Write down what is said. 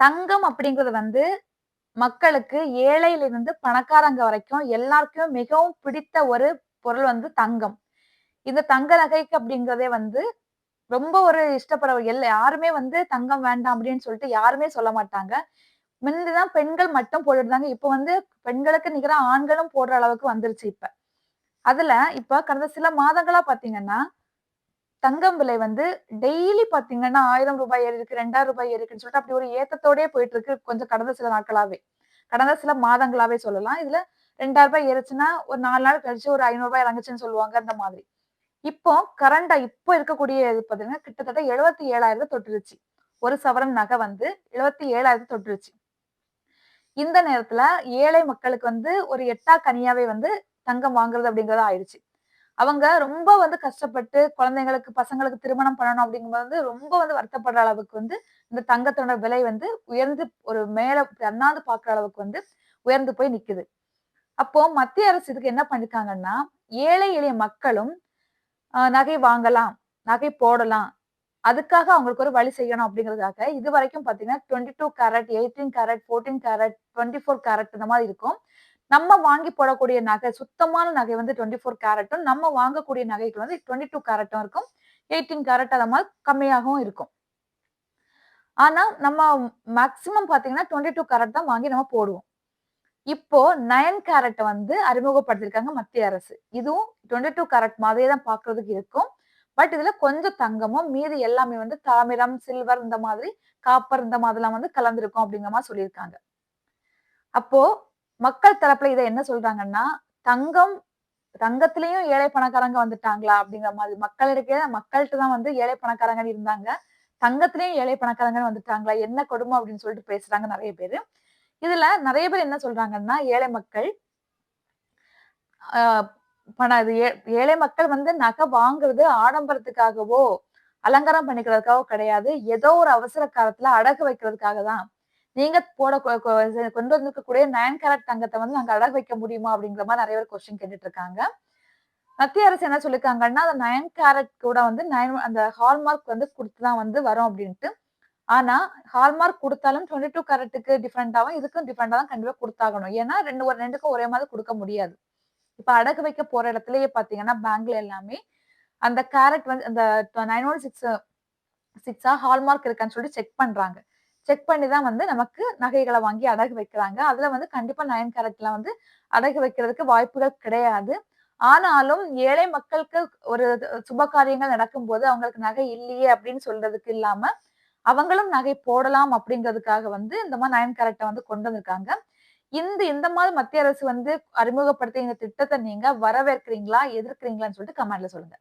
தங்கம் அப்படிங்கிறது வந்து மக்களுக்கு ஏழையிலிருந்து பணக்காரங்க வரைக்கும் எல்லாருக்கும் மிகவும் பிடித்த ஒரு பொருள் வந்து தங்கம். இந்த தங்க நகைக்கு அப்படிங்கிறதே வந்து ரொம்ப ஒரு இஷ்டப்பட எல்ல யாருமே வந்து தங்கம் வேண்டாம் அப்படின்னு சொல்லிட்டு யாருமே சொல்ல மாட்டாங்க. முந்திதான் பெண்கள் மட்டும் போட்டுருந்தாங்க. இப்ப வந்து பெண்களுக்கு நிகரா ஆண்களும் போடுற அளவுக்கு வந்துருச்சு இப்ப. அதுல இப்ப கடந்த சில மாதங்களா பார்த்தீங்கன்னா, தங்கம் விலை வந்து டெய்லி பார்த்தீங்கன்னா ரூ. 1000 ஏறிருக்கு, ரூ. 2000 ஏறிருக்குன்னு சொல்லிட்டு அப்படி ஒரு ஏத்தத்தோடயே போயிட்டு இருக்கு கொஞ்சம் கடந்த சில நாட்களாவே. கடந்த சில மாதங்களாவே சொல்லலாம். இதுல ரெண்டாயிரம் ரூபாய் ஏறுச்சுன்னா, ஒரு நாலு நாள் கழிச்சு ஒரு ஐநூறு ரூபாய் இறங்குச்சுன்னு சொல்லுவாங்க அந்த மாதிரி. இப்போ கரண்டா இப்போ இருக்கக்கூடிய இது பார்த்தீங்கன்னா, கிட்டத்தட்ட 77,000 தொட்டுருச்சு. ஒரு சவரன் நகை வந்து 77,000 தொட்டுருச்சு. இந்த நேரத்துல ஏழை மக்களுக்கு வந்து ஒரு எட்டா கனியாவே வந்து தங்கம் வாங்குறது அப்படிங்கறது ஆயிடுச்சு. அவங்க ரொம்ப வந்து கஷ்டப்பட்டு குழந்தைங்களுக்கு, பசங்களுக்கு திருமணம் பண்ணணும் அப்படிங்கும்போது வந்து ரொம்ப வந்து வருத்தப்படுற அளவுக்கு வந்து இந்த தங்கத்தோட விலை வந்து உயர்ந்து ஒரு மேல அண்ணாந்து பாக்குற அளவுக்கு வந்து உயர்ந்து போய் நிக்குது. அப்போ மத்திய அரசு இதுக்கு என்ன பண்ணிருக்காங்கன்னா, ஏழை எளிய மக்களும் நகை வாங்கலாம், நகை போடலாம். அதுக்காக அவங்களுக்கு ஒரு வழி செய்யணும் அப்படிங்கிறதுக்காக இது வரைக்கும் பாத்தீங்கன்னா twenty two carat, 18 carat, 14 carat, 24 carat இந்த மாதிரி இருக்கும். நம்ம வாங்கி போடக்கூடிய நகை சுத்தமான நகை வந்து 24 கேரட்டும், நம்ம வாங்கக்கூடிய நகைகள் வந்து 22 கேரட்டும் இருக்கும். 18 கேரட் அந்த மாதிரி கம்மியாகவும் இருக்கும். ஆனா, நம்ம மேக்சிமம் பாத்தீங்கன்னா டுவெண்ட்டி டூ கேரட் தான் வாங்கி நம்ம போடுவோம். இப்போ நயன் கேரட்டை வந்து அறிமுகப்படுத்தியிருக்காங்க மத்திய அரசு. இதுவும் 22 கேரட் மாதிரியே தான் பாக்குறதுக்கு இருக்கும். பட் இதுல கொஞ்சம் தங்கமும், மீதி எல்லாமே வந்து தாமிரம், சில்வர் இந்த மாதிரி, காப்பர் இந்த மாதிரிலாம் வந்து கலந்துருக்கும் அப்படிங்கிற மாதிரி சொல்லியிருக்காங்க. அப்போ மக்கள் தரப்புல இதை என்ன சொல்றாங்கன்னா, தங்கம் தங்கத்திலயும் ஏழை பணக்காரங்க வந்துட்டாங்களா? அப்படிங்கிற மாதிரி மக்களிடையே மக்கள்கிட்ட தான் வந்து ஏழை பணக்காரங்கன்னு இருந்தாங்க. தங்கத்திலயும் ஏழை பணக்காரங்க வந்துட்டாங்களா? என்ன கொடும அப்படின்னு சொல்லிட்டு பேசுறாங்க நிறைய பேரு. இதுல நிறைய பேர் என்ன சொல்றாங்கன்னா, ஏழை மக்கள் பணம் இது அது ஏ ஏழை மக்கள் வந்து நகை வாங்குறது ஆடம்பரத்துக்காகவோ, அலங்காரம் பண்ணிக்கிறதுக்காகவோ கிடையாது. ஏதோ ஒரு அவசர காலத்துல அடகு வைக்கிறதுக்காக தான். நீங்க போட கொ கொண்டு வந்திருக்கக்கூடிய நயன் கேரட் தங்கத்தை வந்து நாங்க அடகு வைக்க முடியுமா? அப்படிங்கிற மாதிரி நிறைய பேர் கொஸ்டின் கேட்டுட்டு இருக்காங்க. மத்திய அரசு என்ன சொல்லியிருக்காங்கன்னா, அந்த நயன் கேரட் கூட வந்து நயன் அந்த ஹால்மார்க் வந்து கொடுத்துதான் வந்து வரும் அப்படின்ட்டு. ஆனா, ஹால்மார்க் கொடுத்தாலும் டுவெண்ட்டி டூ கேரட்டுக்கு டிஃபரெண்ட்டாவும், இதுக்கும் டிஃபரெண்ட்டா தான் கண்டிப்பா கொடுத்தாகணும் ஏன்னா ரெண்டு ஒரு ரெண்டுக்கும் ஒரே மாதிரி கொடுக்க முடியாது. இப்ப அடகு வைக்க போற இடத்துலயே பார்த்தீங்கன்னா, பேங்க்ல எல்லாமே அந்த கேரட் வந்து அந்த 9166 6ஆ ஹால்மார்க் இருக்கான்னு சொல்லிட்டு செக் பண்றாங்க. செக் பண்ணி தான் வந்து நமக்கு நகைகளை வாங்கி அடகு வைக்கிறாங்க. அதுல வந்து கண்டிப்பா நயன் கேரட்ல வந்து அடகு வைக்கிறதுக்கு வாய்ப்புகள் கிடையாது. ஆனாலும் ஏழை மக்களுக்கு ஒரு சுப காரியங்கள் நடக்கும்போது, அவங்களுக்கு நகை இல்லையே அப்படின்னு சொல்றதுக்கு இல்லாம, அவங்களும் நகை போடலாம் அப்படிங்கிறதுக்காக வந்து இந்த மாரி 9 கேரட்ட வந்து கொண்டு வந்திருக்காங்க. இந்த இந்த மாதிரி மத்திய அரசு வந்து அறிமுகப்படுத்திய இந்த திட்டத்தை நீங்க வரவேற்கிறீங்களா? எதிர்க்கிறீங்களான்னு சொல்லிட்டு கமெண்ட்ல சொல்லுங்க.